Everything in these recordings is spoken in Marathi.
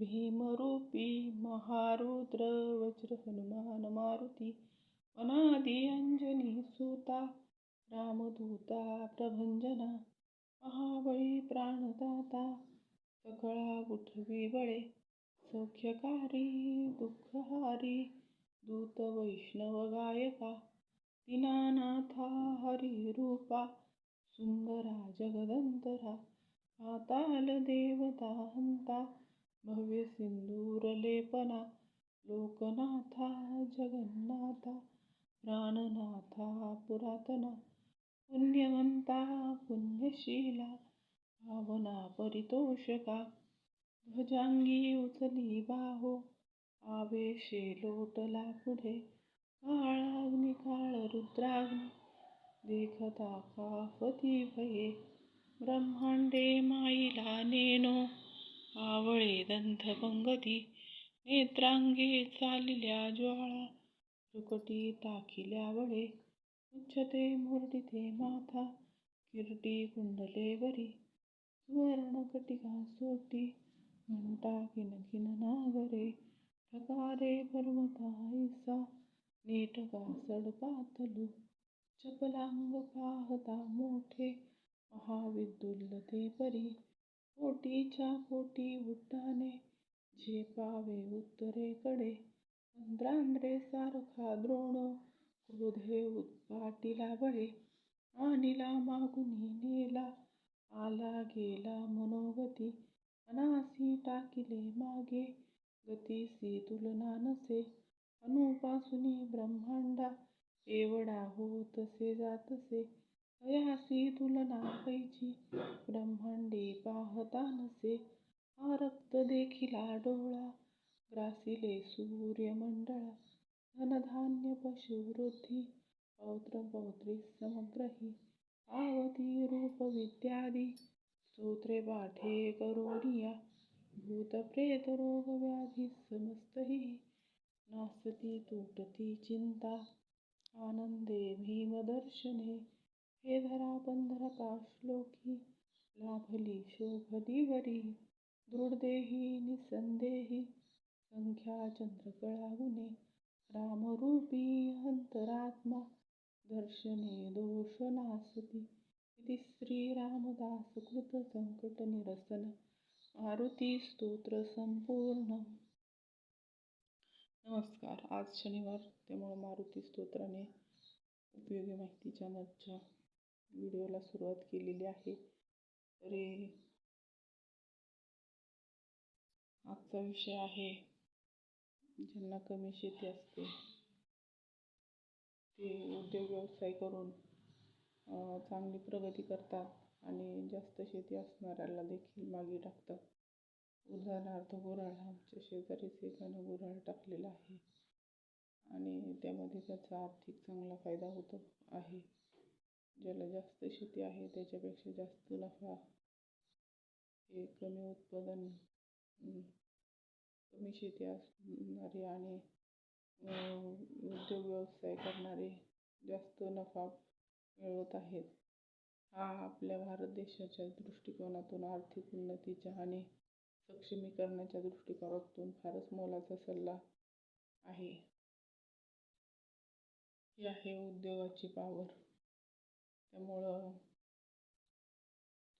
भीमरूपी महारुद्र वज्र हनुमान मारुती अनादि अंजनी सुता रामदूता प्रभंजना महाबळी प्राणदाता सकळा उठवी बळे सौख्यकारी दुःखहारी दूत वैष्णव गायका दीनानाथा हरी रूपा सुंदरा जगदंतरा पाताल देवता हंता भव्य सिंदूर लेपना लोकनाथा जगन्नाथा प्राणनाथा पुरातना पुण्यवंता पुण्यशीला भावना परितोषका ध्वजांगी उचली बाहो आवेशे लोटला पुढे काळाग्नी काळ रुद्राग्नी देखता काफती भये ब्रह्मांडे माईला नेनो आवळे दंथ पंगती नेत्रांगे चालिल्या ज्वाळा चुकटी ताकिल्या वळे उच्चते मुरडिते माथा किरटी कुंडले वरी. सुवर्ण कटिका सोटी म्हणता किन नागरे. ठकारे पर्वता ऐसा नेटका सडपातलू चपलांग पाहता मोठे महाविदुल्ल परी. कोटीच्या कोटी उड्डाणे झेपावे उत्तरेकडे. चंद्रांद्रे सारखा द्रोण क्रोधे उत्पाटीला बळे. आणिला मागुनी नेला आला गेला मनोगती. अनासी टाकिले मागे गतीसी तुलना नसे. अनुपासुनी ब्रह्मांडा एवढा होतसे जातसे. तयासी तुलना कैची ब्रह्मांडी पाहता नसे हा रक्त देखिला डोळा ग्रासिले सूर्यमंडळा धनधान्य पशुवृद्धी पौत्र पौत्री समग्रही पावती रूप विद्यादी स्तोत्रे पाठे करोनिया भूत प्रेत रोग व्याधी समस्तही नासती तुटती चिंता आनंदे भीमदर्शने हे धरा पंधरका श्लोकी. लाभली शोभली वरी. दृढदेही निसंदेही. संख्या चंद्रकळा गुणे. रामरूपी अंतरात्मा. दर्शने दोष नासती. इति श्री रामदास कृत संकट निरसन. मारुती स्तोत्र संपूर्ण. नमस्कार. आज शनिवार त्यामुळे मारुती स्तोत्राने उपयोगी माहिती चॅनलच्या व्हिडिओला सुरुवात केलेली आहे. तरी आजचा विषय आहे. ज्यांना कमी शेती असते ते उद्योग व्यवसाय करून चांगली प्रगती करतात आणि जास्त शेती असणाऱ्याला देखील मागे टाकतात. उदाहरणार्थ गुऱ्हाळ आमच्या शेजारीच एकानं गुऱ्हाळ टाकलेला आहे. आणि त्यामध्ये त्याचा आर्थिक चांगला फायदा होतो आहे. ज्याला जास्त शेती आहे त्याच्यापेक्षा जास्त नफा हे कमी उत्पादन कमी शेती असणारे आणि उद्योग व्यवसाय करणारे जास्त नफा मिळवत आहेत. हा आपल्या भारत देशाच्या दृष्टिकोनातून आर्थिक उन्नतीच्या आणि सक्षमीकरणाच्या दृष्टिकोनातून फारच मोलाचा सल्ला आहे. ही आहे उद्योगाची पावर त्यामुळं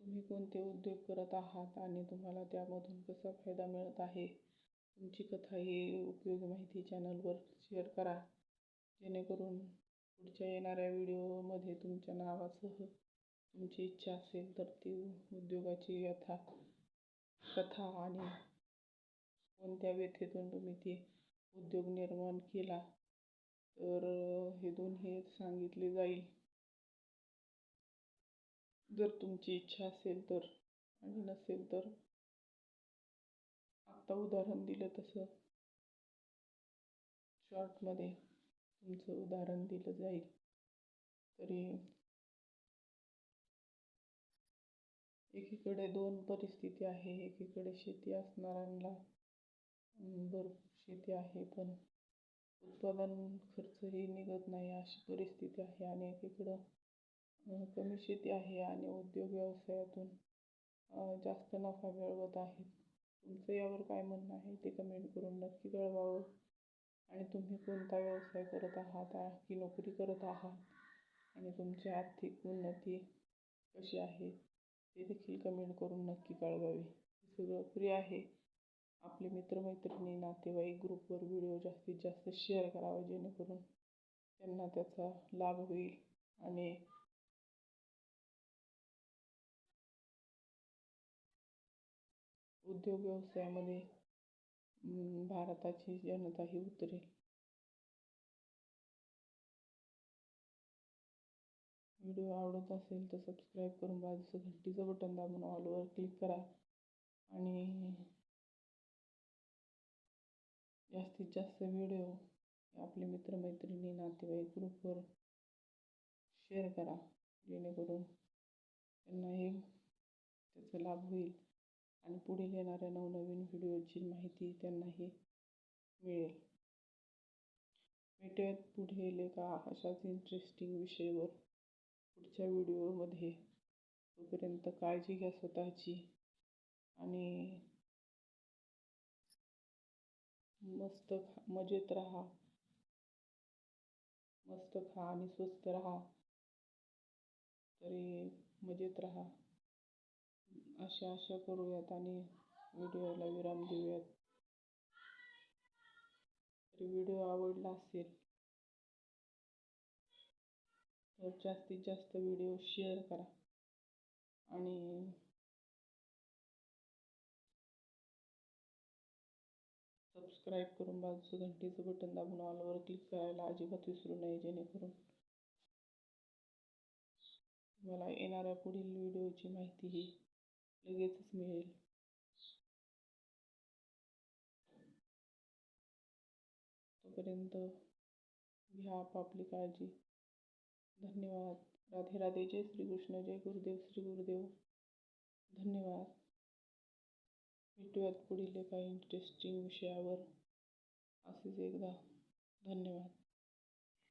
तुम्ही कोणते उद्योग करत आहात आणि तुम्हाला त्यामधून कसा फायदा मिळत आहे? तुमची कथा ही उपयोगी माहिती चॅनलवर शेअर करा. जेणेकरून पुढच्या येणाऱ्या व्हिडिओमध्ये तुमच्या नावासह तुमची इच्छा असेल तर ती उद्योगाची यथा कथा आणि कोणत्या व्यथेतून तुम्ही ती उद्योग निर्माण केला तर हे दोन्ही सांगितले जाईल. जर तुमची इच्छा असेल तर आणि नसेल तर आत्ता उदाहरण दिलं तसं. शॉर्टमध्ये तुमचं उदाहरण दिलं जाईल. तरी एकीकडे दोन परिस्थिती आहे. एकीकडे शेती असणाऱ्यांना भरपूर शेती आहे पण उत्पादन खर्चही निघत नाही. अशी परिस्थिती आहे आणि एकीकडं कमी शेती आहे आणि उद्योग व्यवसायातून जास्त नफा मिळवत आहेत. तुमचं यावर काय म्हणणं आहे ते कमेंट करून नक्की कळवावं. आणि तुम्ही कोणता व्यवसाय करत आहात की नोकरी करत आहात? आणि तुमची आर्थिक उन्नती कशी आहे ते देखील कमेंट करून नक्की कळवावे. हे सगळं फ्री आहे. आपले मित्रमैत्रिणी नातेवाईक ग्रुपवर व्हिडिओ जास्तीत जास्त शेअर करावा जेणेकरून त्यांना त्याचा लाभ होईल आणि उद्योग व्यवसायामध्ये भारताची जनता ही उतरेल. व्हिडिओ आवडत असेल तर सबस्क्राईब करून बाजूचं घंटीचं बटन दाबून ऑलवर क्लिक करा. आणि जास्तीत जास्त व्हिडिओ आपले मित्रमैत्रिणी नातेवाईक ग्रुपवर शेअर करा. जेणेकरून त्यांनाही त्याचा लाभ होईल. आणि पुढील येणाऱ्या नवनवीन व्हिडिओची माहिती त्यांनाही मिळेल. भेटूयात पुढील एका अशाच इंटरेस्टिंग विषयावर. पुढच्या व्हिडिओमध्ये. तोपर्यंत काळजी घ्या स्वतःची. आणि मस्त खा मजेत राहा. मस्त खा आणि स्वस्त राहा. तरी मजेत राहा. अशा आशा करूयात आणि व्हिडिओला विराम देऊयात. तरी व्हिडिओ आवडला असेल तर जास्तीत जास्त व्हिडिओ शेअर करा आणि सबस्क्राईब करून बाजूचं घंटीचं बटन दाबून ऑलवर क्लिक करायला अजिबात विसरू नये जेणेकरून तुम्हाला येणाऱ्या पुढील व्हिडिओची माहिती ही लगेचच मिळेल तोपर्यंत घ्या आपापली काळजी धन्यवाद. राधे राधे. जय श्रीकृष्ण जय गुरुदेव. श्री गुरुदेव. धन्यवाद. भेटूयात पुढील एका इंटरेस्टिंग विषयावर. असेच एकदा. धन्यवाद.